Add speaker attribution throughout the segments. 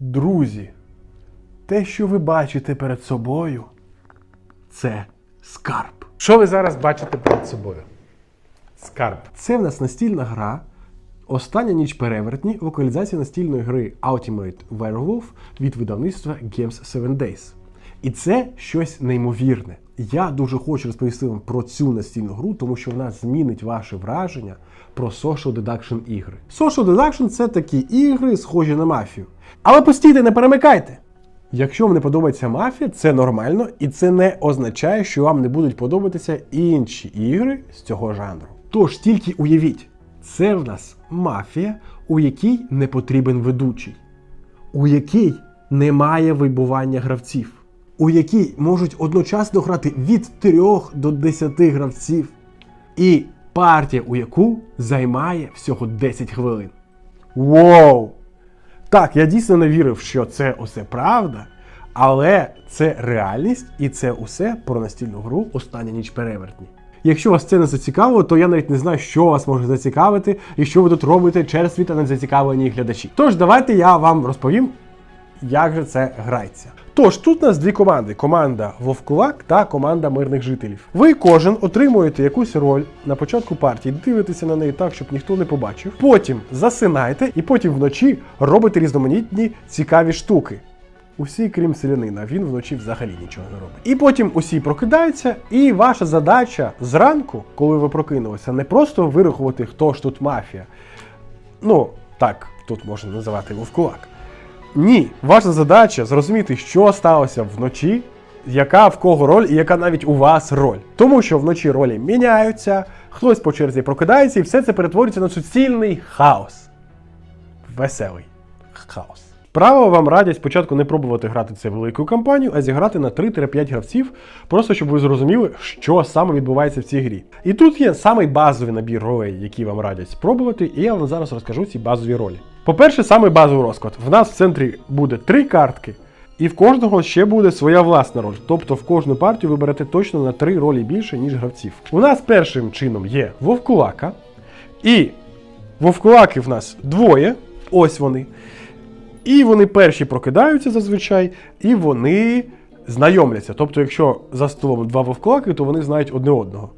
Speaker 1: Друзі, те, що ви бачите перед собою, це скарб.
Speaker 2: Що ви зараз бачите перед собою? Скарб.
Speaker 1: Це в нас настільна гра. Остання ніч перевертні вокалізація настільної гри Ultimate Werewolf від видавництва Games 7 Days. І це щось неймовірне. Я дуже хочу розповісти вам про цю настільну гру, тому що вона змінить ваше враження про social deduction ігри. Social deduction – це такі ігри, схожі на мафію. Але постійте, не перемикайте! Якщо вам не подобається мафія, це нормально, і це не означає, що вам не будуть подобатися інші ігри з цього жанру. Тож тільки уявіть, це в нас мафія, у якій не потрібен ведучий, у якій немає вибування гравців, у якій можуть одночасно грати від 3 до 10 гравців, і партія, у яку займає всього 10 хвилин. Воу! Так, я дійсно не вірив, що це усе правда, але це реальність і це усе про настільну гру Остання ніч перевертні. Якщо вас це не зацікавило, то я навіть не знаю, що вас може зацікавити і що ви тут робите через світ не зацікавлені глядачі. Тож давайте я вам розповім, як же це грається. Тож тут у нас дві команди: команда Вовкулак та команда мирних жителів. Ви кожен отримуєте якусь роль на початку партії, дивитеся на неї так, щоб ніхто не побачив. Потім засинаєте, і потім вночі робите різноманітні цікаві штуки. Усі, крім селянина, він вночі взагалі нічого не робить. І потім усі прокидаються, і ваша задача зранку, коли ви прокинулися, не просто вирахувати, хто ж тут мафія. Ну, так, тут можна називати вовкулак. Ні, ваша задача зрозуміти, що сталося вночі, яка в кого роль і яка навіть у вас роль. Тому що вночі ролі міняються, хтось по черзі прокидається, і все це перетворюється на суцільний хаос. Веселий хаос. Право вам радять спочатку не пробувати грати це велику кампанію, а зіграти на 3-5 гравців, просто щоб ви зрозуміли, що саме відбувається в цій грі. І тут є самий базовий набір ролей, які вам радять спробувати, і я вам зараз розкажу ці базові ролі. По-перше, самий базовий розклад. В нас в центрі буде три картки, і в кожного ще буде своя власна роль. Тобто в кожну партію ви берете точно на три ролі більше, ніж гравців. У нас першим чином є Вовкулака, і Вовкулаки в нас двоє, ось вони. І вони перші прокидаються зазвичай, і вони знайомляться. Тобто, якщо за столом два вовкулаки, то вони знають одне одного.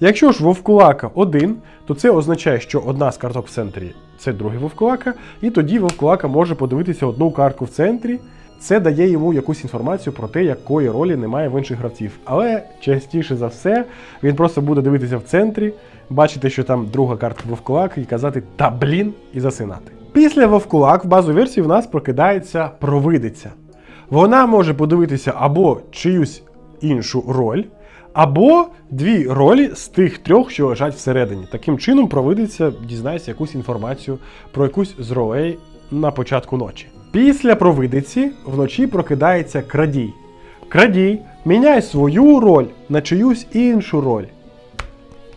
Speaker 1: Якщо ж вовкулака один, то це означає, що одна з карток в центрі це другий вовкулака, і тоді вовкулака може подивитися одну картку в центрі. Це дає йому якусь інформацію про те, якої ролі немає в інших гравців. Але частіше за все він просто буде дивитися в центрі, бачити, що там друга картка вовкулака, і казати та блін і засинати. Після вовкулак в базу версії в нас прокидається провидиця. Вона може подивитися або чиюсь іншу роль, або дві ролі з тих трьох, що лежать всередині. Таким чином, провидиться, дізнається якусь інформацію про якусь з ролей на початку ночі. Після провидиці вночі прокидається крадій. Крадій міняє свою роль на чиюсь іншу роль.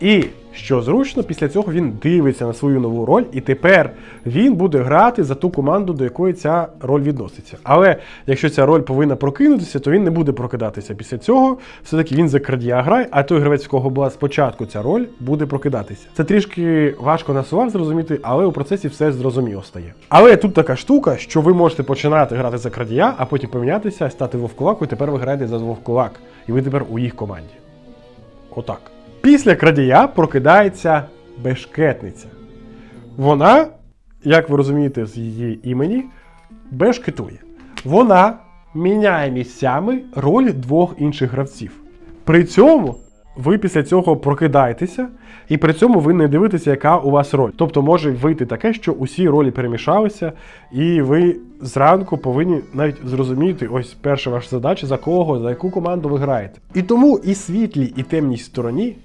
Speaker 1: І що зручно, після цього він дивиться на свою нову роль, і тепер він буде грати за ту команду, до якої ця роль відноситься. Але якщо ця роль повинна прокинутися, то він не буде прокидатися. Після цього все-таки він за крадія грає, а той гравець, в кого була спочатку ця роль, буде прокидатися. Це трішки важко на словах зрозуміти, але у процесі все зрозуміло стає. Але тут така штука, що ви можете починати грати за крадія, а потім помінятися, стати вовкулаку, і тепер ви граєте за вовкулак. І ви тепер у їх команді. Отак. Після крадія прокидається бешкетниця. Вона, як ви розумієте з її імені, бешкетує. Вона міняє місцями роль двох інших гравців. При цьому ви після цього прокидаєтеся, і при цьому ви не дивитеся, яка у вас роль. Тобто може вийти таке, що усі ролі перемішалися, і ви зранку повинні навіть зрозуміти, ось перша ваша задача, за кого, за яку команду ви граєте. І тому і світлій, і темній стороні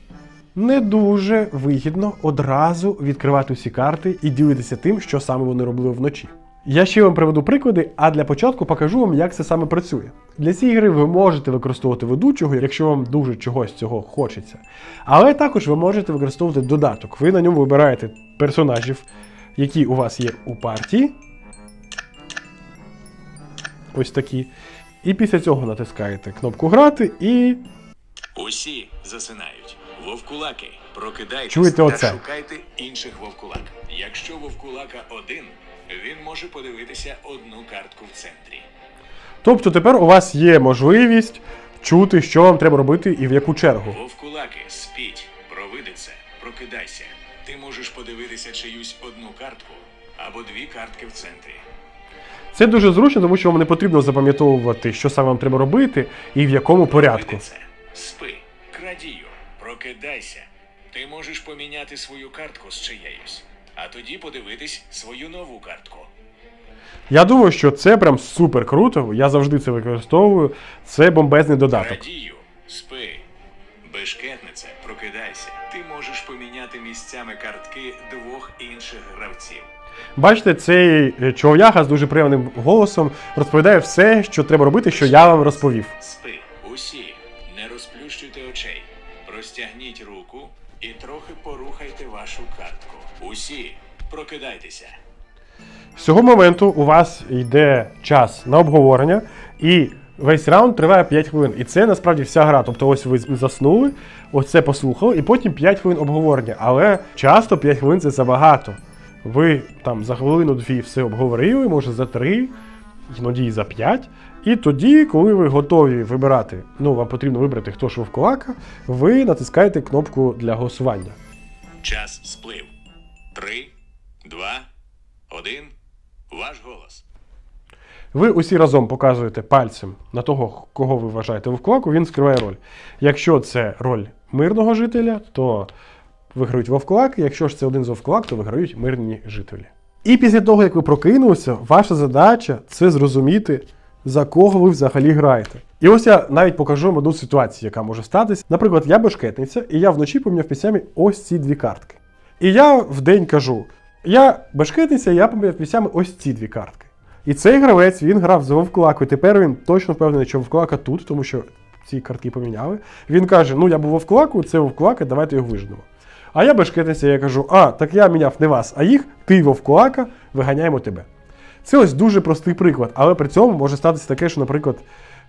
Speaker 1: не дуже вигідно одразу відкривати всі карти і ділитися тим, що саме вони робили вночі. Я ще вам приведу приклади, а для початку покажу вам, як це саме працює. Для цієї гри ви можете використовувати ведучого, якщо вам дуже чогось цього хочеться. Але також ви можете використовувати додаток. Ви на ньому вибираєте персонажів, які у вас є у партії. Ось такі. І після цього натискаєте кнопку грати і
Speaker 3: Усі засинають. Вовкулаки, прокидайтесь
Speaker 1: Чуєте
Speaker 3: та
Speaker 1: оце?
Speaker 3: шукайте інших вовкулак. Якщо вовкулака один, Він може подивитися одну картку в центрі.
Speaker 1: Тобто тепер у вас є можливість чути, що вам треба робити і в яку чергу.
Speaker 3: Вовкулаки, спіть, провидице, прокидайся. Ти можеш подивитися чиюсь одну картку або дві картки в центрі.
Speaker 1: Це дуже зручно, тому що вам не потрібно запам'ятовувати, що саме вам треба робити і в якому порядку.
Speaker 3: Провидице, спи, прокидайся. Ти можеш поміняти свою картку з чиєюсь, а тоді подивитись свою нову картку.
Speaker 1: Я думаю, що це прям супер круто. Я завжди це використовую. Це бомбезний додаток.
Speaker 3: Радію, спи. Бешкетнице, прокидайся. Ти можеш поміняти місцями картки двох інших гравців.
Speaker 1: Бачите, цей е, чолов'яга з дуже приємним голосом розповідає все, що треба робити, що я вам розповів.
Speaker 3: Спи. Розтягніть руку і трохи порухайте вашу картку. Усі, прокидайтеся.
Speaker 1: З цього моменту у вас йде час на обговорення, і весь раунд триває 5 хвилин. І це насправді вся гра. Тобто, ось ви заснули, ось це послухали, і потім 5 хвилин обговорення. Але часто 5 хвилин це забагато. Ви там за хвилину-дві все обговорили, може за 3, іноді і за 5. І тоді, коли ви готові вибирати, ну вам потрібно вибрати, хто ж вовкулака, ви натискаєте кнопку для голосування.
Speaker 3: Час сплив. Три, два, один. Ваш голос.
Speaker 1: Ви усі разом показуєте пальцем на того, кого ви вважаєте вовкулаку, він скриває роль. Якщо це роль мирного жителя, то виграють вовкулаки, якщо ж це один з вовкулак, то виграють мирні жителі. І після того, як ви прокинулися, ваша задача це зрозуміти, за кого ви взагалі граєте. І ось я навіть покажу вам одну ситуацію, яка може статись. Наприклад, я бешкетниця, і я вночі поміняв місцями ось ці дві картки. І я вдень кажу: я бешкетниця, я поміняв місцями ось ці дві картки. І цей гравець він грав за Вовкулаку. І тепер він точно впевнений, що Вовкулака тут, тому що ці картки поміняли. Він каже: Ну я був Вовкулаку, це Вовкулака, давайте його вижнемо. А я бешкетниця, я кажу: а, так я міняв не вас, а їх, ти Вовкулака, виганяємо тебе. Це ось дуже простий приклад, але при цьому може статися таке, що, наприклад,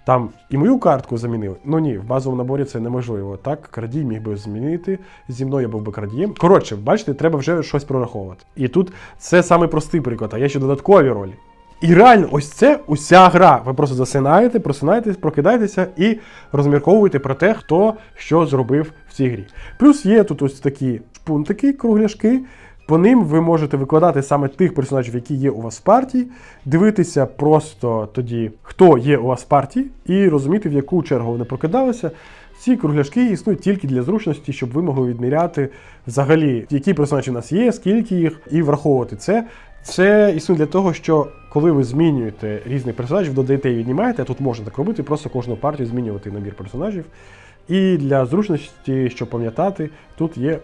Speaker 1: там і мою картку замінили. Ну ні, в базовому наборі це неможливо. Так, крадій міг би змінити. Зі мною я був би крадієм. Коротше, бачите, треба вже щось прораховувати. І тут це саме простий приклад, а є ще додаткові ролі. І реально, ось це уся гра. Ви просто засинаєте, просинаєтесь, прокидаєтеся і розмірковуєте про те, хто що зробив в цій грі. Плюс є тут ось такі пунктики, кругляшки. По ним ви можете викладати саме тих персонажів, які є у вас в партії, дивитися просто тоді, хто є у вас в партії, і розуміти, в яку чергу вони прокидалися. Ці кругляшки існують тільки для зручності, щоб ви могли відміряти взагалі, які персонажі у нас є, скільки їх, і враховувати це. Це існує для того, що коли ви змінюєте різних персонажів, додаєте і віднімаєте, а тут можна так робити, просто кожну партію змінювати набір персонажів. І для зручності, щоб пам'ятати, тут є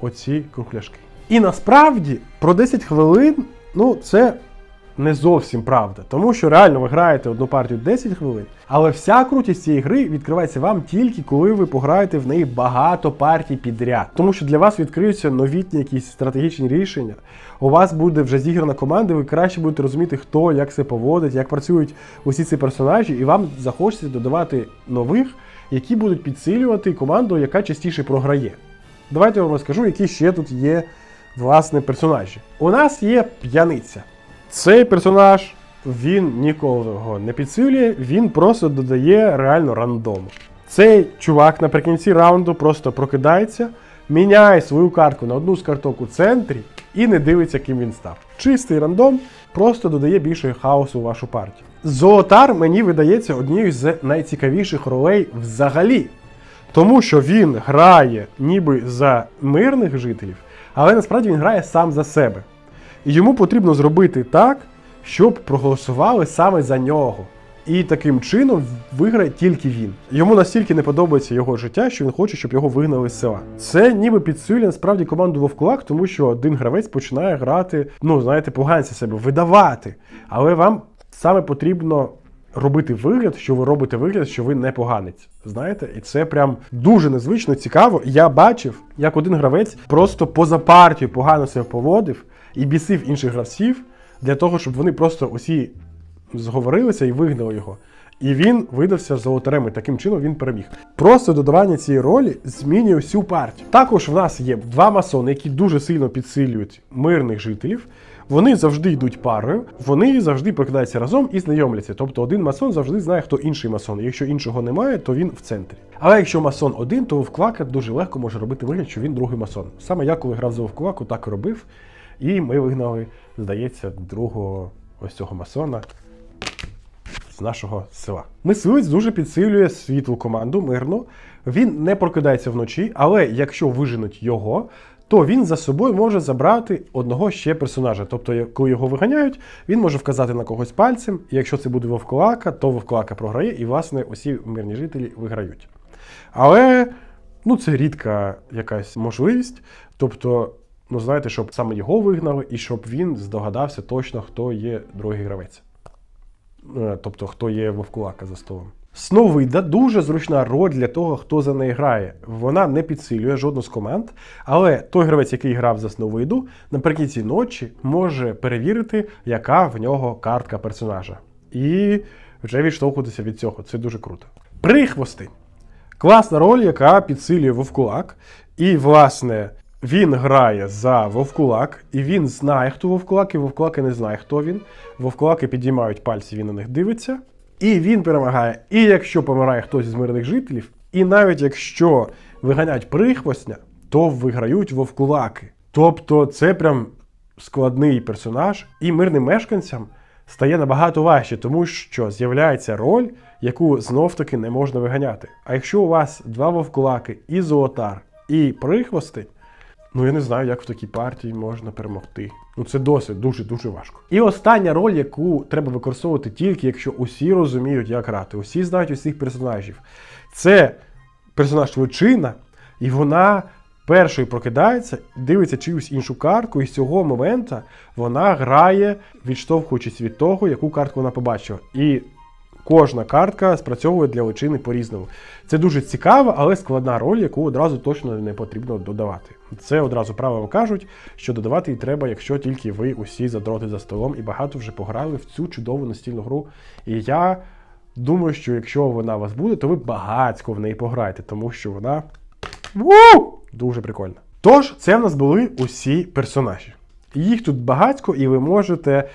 Speaker 1: оці кругляшки. І насправді про 10 хвилин, ну це не зовсім правда, тому що реально ви граєте одну партію 10 хвилин, але вся крутість цієї гри відкривається вам тільки коли ви пограєте в неї багато партій підряд. Тому що для вас відкриються новітні якісь стратегічні рішення. У вас буде вже зіграна команда, ви краще будете розуміти, хто як себе поводить, як працюють усі ці персонажі, і вам захочеться додавати нових, які будуть підсилювати команду, яка частіше програє. Давайте я вам розкажу, які ще тут є власне персонажі. У нас є п'яниця. Цей персонаж він нікого не підсилює, він просто додає реально рандому. Цей чувак наприкінці раунду просто прокидається, міняє свою картку на одну з карток у центрі і не дивиться, ким він став. Чистий рандом просто додає більше хаосу у вашу партію. Золотар мені видається однією з найцікавіших ролей взагалі. Тому що він грає ніби за мирних жителів, але насправді він грає сам за себе. І йому потрібно зробити так, щоб проголосували саме за нього. І таким чином виграє тільки він. Йому настільки не подобається його життя, що він хоче, щоб його вигнали з села. Це ніби підсилює насправді команду Вовкулак, тому що один гравець починає грати, ну знаєте, поганця себе, видавати. Але вам саме потрібно робити вигляд, що ви робите вигляд, що ви не поганець. Знаєте, і це прям дуже незвично цікаво. Я бачив, як один гравець просто поза партію погано себе поводив і бісив інших гравців для того, щоб вони просто усі зговорилися і вигнали його. І він видався золотарем, і таким чином він переміг. Просто додавання цієї ролі змінює всю партію. Також в нас є два масони, які дуже сильно підсилюють мирних жителів. Вони завжди йдуть парою, вони завжди прокидаються разом і знайомляться. Тобто один масон завжди знає, хто інший масон. Якщо іншого немає, то він в центрі. Але якщо масон один, то вовквака дуже легко може робити вигляд, що він другий масон. Саме я, коли грав за вовкваку, так і робив. І ми вигнали, здається, другого ось цього масона з нашого села. Мисливець дуже підсилює світлу команду мирно. Він не прокидається вночі, але якщо виженуть його, то він за собою може забрати одного ще персонажа. Тобто, коли його виганяють, він може вказати на когось пальцем. І якщо це буде вовкулака, то вовкулака програє, і, власне, усі мирні жителі виграють. Але ну, це рідка якась можливість. Тобто, ну знаєте, щоб саме його вигнали, і щоб він здогадався точно, хто є другий гравець. Е, тобто хто є вовкулака за столом. Сновида дуже зручна роль для того, хто за неї грає. Вона не підсилює жодну з команд, але той гравець, який грав за Сновиду, наприкінці ночі може перевірити, яка в нього картка персонажа. І вже відштовхуватися від цього. Це дуже круто. Прихвости. Класна роль, яка підсилює вовкулак. І, власне, він грає за вовкулак, і він знає, хто вовкулак, і вовкулаки не знає, хто він. Вовкулаки підіймають пальці, він на них дивиться. І він перемагає. І якщо помирає хтось з мирних жителів, і навіть якщо виганяють прихвостня, то виграють вовкулаки. Тобто це прям складний персонаж, і мирним мешканцям стає набагато важче, тому що з'являється роль, яку знов-таки не можна виганяти. А якщо у вас два вовкулаки, і золотар, і прихвостень, Ну, я не знаю, як в такій партії можна перемогти. Ну, це досить дуже-дуже важко. І остання роль, яку треба використовувати тільки, якщо усі розуміють, як грати, усі знають усіх персонажів. Це персонаж Личина, і вона першою прокидається, дивиться чиюсь іншу картку, і з цього моменту вона грає, відштовхуючись від того, яку картку вона побачила. І Кожна картка спрацьовує для личини по-різному. Це дуже цікава, але складна роль, яку одразу точно не потрібно додавати. Це одразу правило кажуть, що додавати її треба, якщо тільки ви усі задроти за столом і багато вже пограли в цю чудову настільну гру. І я думаю, що якщо вона у вас буде, то ви багатько в неї пограєте, тому що вона Ву! дуже прикольна. Тож, це в нас були усі персонажі. Їх тут багатько, і ви можете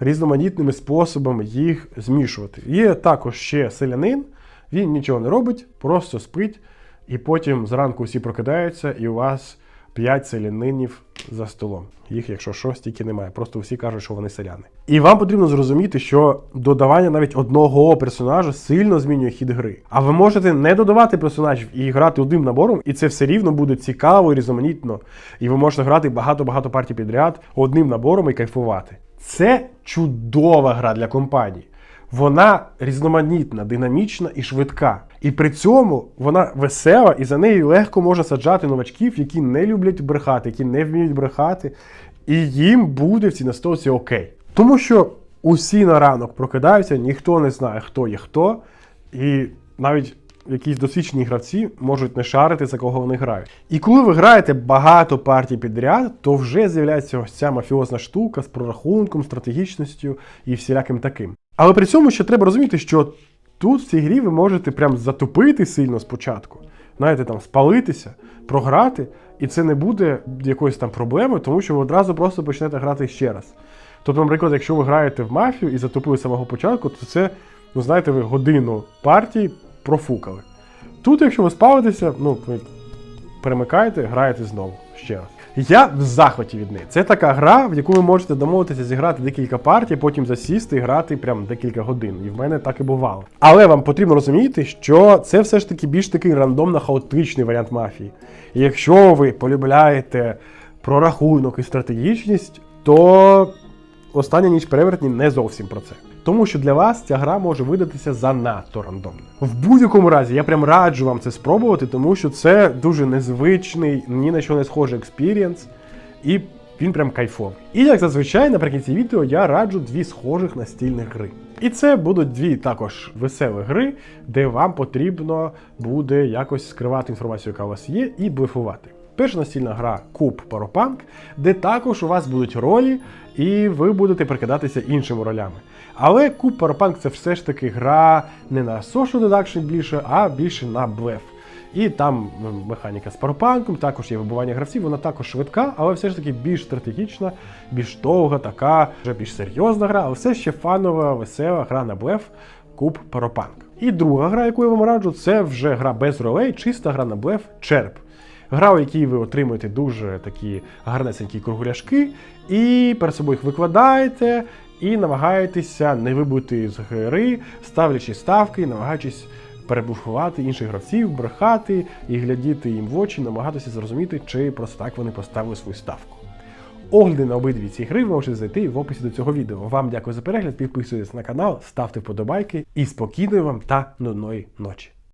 Speaker 1: різноманітними способами їх змішувати. Є також ще селянин, він нічого не робить, просто спить, і потім зранку всі прокидаються, і у вас 5 селянинів за столом. Їх, якщо що, стільки немає. Просто всі кажуть, що вони селяни. І вам потрібно зрозуміти, що додавання навіть одного персонажа сильно змінює хід гри. А ви можете не додавати персонажів і грати одним набором, і це все рівно буде цікаво і різноманітно. І ви можете грати багато-багато партій підряд одним набором і кайфувати. Це чудова гра для компанії. Вона різноманітна, динамічна і швидка. І при цьому вона весела, і за нею легко можна саджати новачків, які не люблять брехати, які не вміють брехати, і їм буде в цій настолці окей. Тому що усі на ранок прокидаються, ніхто не знає, хто є хто, і навіть якісь досвідчені гравці можуть не шарити, за кого вони грають. І коли ви граєте багато партій підряд, то вже з'являється ось ця мафіозна штука з прорахунком, стратегічністю і всіляким таким. Але при цьому ще треба розуміти, що тут в цій грі ви можете прям затупити сильно спочатку, знаєте, там спалитися, програти, і це не буде якоюсь там проблемою, тому що ви одразу просто почнете грати ще раз. Тобто, наприклад, якщо ви граєте в мафію і затупили з самого початку, то це, ну знаєте, ви годину партії профукали. Тут, якщо ви спалитеся, ну, ви перемикаєте, граєте знову ще раз. Я в захваті від неї. Це така гра, в яку ви можете домовитися зіграти декілька партій, потім засісти і грати прям декілька годин. І в мене так і бувало. Але вам потрібно розуміти, що це все ж таки більш такий рандомно-хаотичний варіант мафії. І якщо ви полюбляєте прорахунок і стратегічність, то остання ніч перевертні не зовсім про це. Тому що для вас ця гра може видатися занадто рандомною. В будь-якому разі я прям раджу вам це спробувати, тому що це дуже незвичний, ні на що не схожий експірієнс, і він прям кайфовий. І як зазвичай, наприкінці відео я раджу дві схожих настільних гри. І це будуть дві також веселі гри, де вам потрібно буде якось скривати інформацію, яка у вас є, і блефувати. Перша настільна гра Куб Паропанк, де також у вас будуть ролі, і ви будете прикидатися іншими ролями. Але Куб Паропанк це все ж таки гра не на social deduction більше, а більше на блеф. І там механіка з паропанком, також є вибування гравців, вона також швидка, але все ж таки більш стратегічна, більш довга, така, вже більш серйозна гра, але все ще фанова, весела гра на блеф Куб Паропанк. І друга гра, яку я вам раджу, це вже гра без ролей, чиста гра на блеф Черп. Гра, у якій ви отримуєте дуже такі гарнесенькі кругляшки, і перед собою їх викладаєте, і намагаєтеся не вибути з гри, ставлячи ставки, намагаючись перебуфувати інших гравців, брехати і глядіти їм в очі, намагатися зрозуміти, чи просто так вони поставили свою ставку. Огляди на обидві ці гри ви можете знайти в описі до цього відео. Вам дякую за перегляд, підписуйтесь на канал, ставте вподобайки і спокійної вам та нудної ночі.